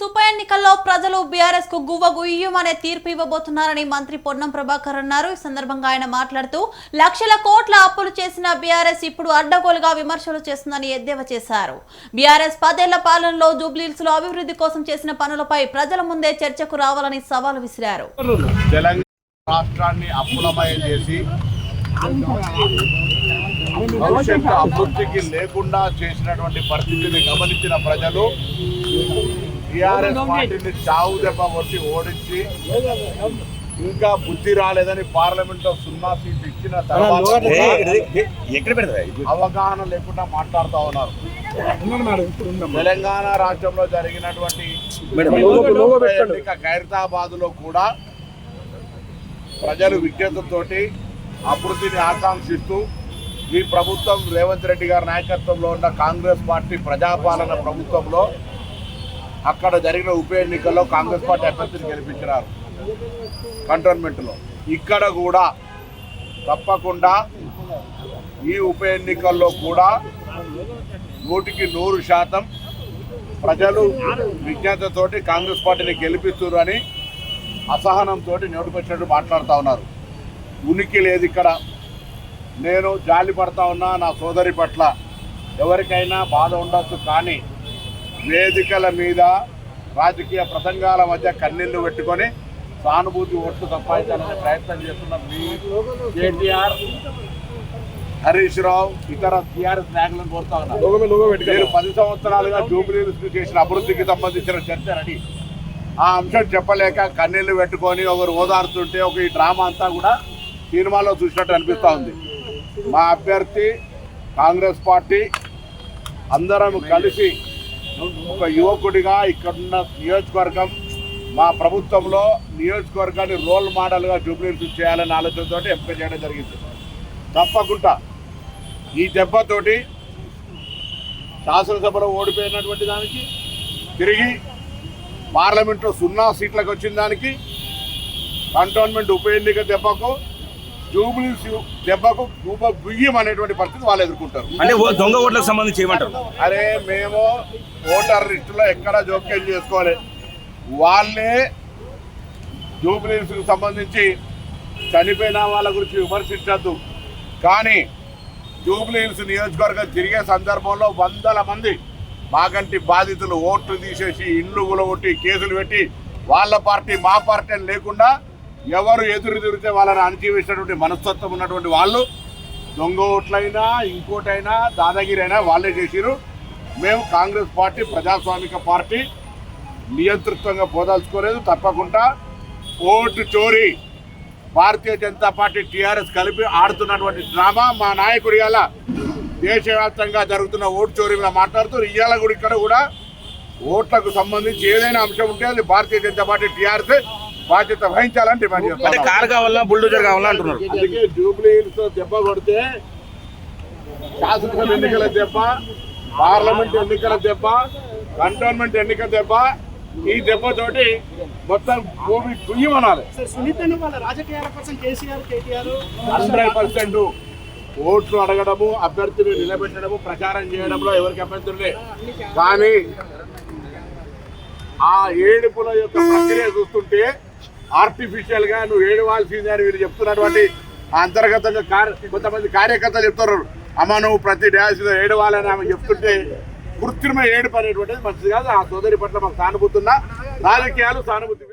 జూబ్లీహిల్స్ ఉప ఎన్నికల్లో ప్రజలు బీఆర్ఎస్కు గువ్వ గుయ్యమనే తీర్పు ఇవ్వబోతున్నారని మంత్రి పొన్నం ప్రభాకర్ అన్నారు. ఈ సందర్భంగా ఆయన మాట్లాడుతూ లక్షల కోట్ల అప్పులు చేసిన బీఆర్ఎస్ ఇప్పుడు అడ్డగోలుగా విమర్శలు చేస్తుందని ఎద్దేవా చేశారు. బీఆర్ఎస్ పదేళ్ళ పాలనలో జూబ్లీహిల్స్లో అభివృద్ధి కోసం చేసిన పనులపై ప్రజల ముందే చర్చకు రావాలని సవాల్ విసిరారు. రాష్ట్రాన్ని అప్పులమయం చేసి భవిష్యత్తు అభివృద్ధికి లేకుండా చేసినటువంటి పరిస్థితిని గమనించిన ప్రజలు టిఆర్ఎస్ పార్టీని చావు దెబ్బ కొట్టి ఓడించి ఇంకా బుద్ధి రాలేదని పార్లమెంట్లో సున్నా సీట్లు ఇచ్చిన తర్వాత అవగాహన లేకుండా మాట్లాడుతా ఉన్నారు. తెలంగాణ రాష్ట్రంలో జరిగినటువంటి ఖైరతాబాద్లో కూడా ప్రజలు విజ్ఞతతోటి అభివృద్ధిని ఆకాంక్షిస్తూ ఈ ప్రభుత్వం రేవంత్ రెడ్డి గారి నాయకత్వంలో ఉన్న కాంగ్రెస్ పార్టీ ప్రజాపాలన ప్రభుత్వంలో అక్కడ జరిగిన ఉప ఎన్నికల్లో కాంగ్రెస్ పార్టీ అభ్యర్థిని గెలిపించినారు. కంటోన్మెంట్లో ఇక్కడ కూడా తప్పకుండా ఈ ఉప ఎన్నికల్లో కూడా నూటికి నూరు శాతం ప్రజలు విజ్ఞతతోటి కాంగ్రెస్ పార్టీని గెలిపిస్తున్నారు అసహనంతో నోటికొచ్చినట్టు మాట్లాడుతూ ఉన్నారు. ఉనికి లేదు ఇక్కడ. నేను జాలి పడతా ఉన్నా నా సోదరి పట్ల. ఎవరికైనా బాధ ఉండొచ్చు కానీ వేదికల మీద రాజకీయ ప్రసంగాల మధ్య కన్నీళ్ళు పెట్టుకొని సానుభూతి ఓట్లు సంపాదించాలనే ప్రయత్నం చేస్తున్న మీ కేటీఆర్ హరీష్ రావు ఇతర టీఆర్ఎస్ నాయకులను కోరుతా ఉన్నారు. మీరు పది సంవత్సరాలుగా జూబిలీస్ చేసిన అభివృద్ధికి సంబంధించిన చర్చ రెడీ. ఆ అంశం చెప్పలేక కన్నీళ్ళు పెట్టుకొని ఒకరు ఓదారుతుంటే ఒక ఈ డ్రామా అంతా కూడా సినిమాలో చూసినట్టు అనిపిస్తూ ఉంది. మా అభ్యర్థి కాంగ్రెస్ పార్టీ అందరం కలిసి ఒక యువకుడిగా ఇక్కడున్న నియోజకవర్గం మా ప్రభుత్వంలో నియోజకవర్గాన్ని రోల్ మోడల్గా జూబ్లీస్ చేయాలనే ఆలోచనతో ఎంపిక చేయడం జరిగింది. తప్పకుండా ఈ దెబ్బతోటి శాసనసభలో ఓడిపోయినటువంటి దానికి తిరిగి పార్లమెంట్లో సున్నా సీట్లకు వచ్చిన దానికి కంటోన్మెంట్ ఉప ఎన్నిక దెబ్బకు జూబ్లీస్ దెబ్బకు గుబ్బ గుయ్యం అనేటువంటి పరిస్థితి వాళ్ళు ఎదుర్కొంటారు. అంటే దొంగ ఓట్లకు సంబంధించి ఏమంటారు? అరే మేము ఓటర్ లిస్టులో ఎక్కడ జోక్యం చేసుకోవాలి? వాళ్ళే జూబ్లీస్కి సంబంధించి చనిపోయిన వాళ్ళ గురించి విమర్శించద్దు. కానీ జూబ్లీహిల్స్ నియోజకవర్గం తిరిగే సందర్భంలో వందల మంది మాగంటి బాధితులు ఓట్లు తీసేసి ఇండ్లు గులగొట్టి కేసులు పెట్టి వాళ్ళ పార్టీ మా పార్టీ అని లేకుండా ఎవరు ఎదురు తిరిగితే వాళ్ళని అణచివేసినటువంటి మనస్తత్వం ఉన్నటువంటి వాళ్ళు దొంగ ఓట్లైనా ఇంకోటైనా దాదాగిరి అయినా వాళ్ళే చేసిరు మేము కాంగ్రెస్ పార్టీ ప్రజాస్వామిక పార్టీ నియంతృత్వంగా పోదాల్చుకోలేదు. తప్పకుండా ఓటు చోరీ భారతీయ జనతా పార్టీ టీఆర్ఎస్ కలిపి ఆడుతున్నటువంటి డ్రామా మా నాయకుడు ఇవాళ దేశవ్యాప్తంగా జరుగుతున్న ఓటు చోరీ మీద మాట్లాడుతూ ఇవాళ కూడా ఇక్కడ కూడా ఓట్లకు సంబంధించి ఏదైనా అంశం ఉంటే అది భారతీయ జనతా పార్టీ టీఆర్ఎస్ బాధ్యత వహించాలని డిమాండ్ చేస్తాం కార్ కావాలా బుల్డోజర్ కావాలా అంటున్నారు. అందుకే జూబ్లీ హిల్స్ దెబ్బ కొడితే శాసనసభ ఎన్నికల దెబ్బ పార్లమెంట్ ఎన్నికల దెబ్బ కంటోన్మెంట్ ఎన్నికల దెబ్బ ఈ దెబ్బతోటి మొత్తం భూమి కేటీఆర్. హండ్రెడ్ పర్సెంట్ ఓట్లు అడగడము అభ్యర్థిని నిలబెట్టడము ప్రచారం చేయడంలో ఎవరికి అభ్యర్థులే కానీ ఆ ఏడుపుల యొక్క ప్రక్రియ చూస్తుంటే ఆర్టిఫిషియల్గా నువ్వు ఏడవాల్సిందే అని వీళ్ళు చెప్తున్నటువంటి అంతర్గతంగా కొంతమంది కార్యకర్తలు చెప్తున్నారు. అమ్మ నువ్వు ప్రతి డ్యాన్స్ ఏడవాలని ఆమె చెప్తుంటే కృత్రిమ ఏడుపు అనేటువంటిది మంచిది కాదు. ఆ సోదరి పట్ల మాకు సానుభూతున్నా రాజకీయాలు సానుభూతి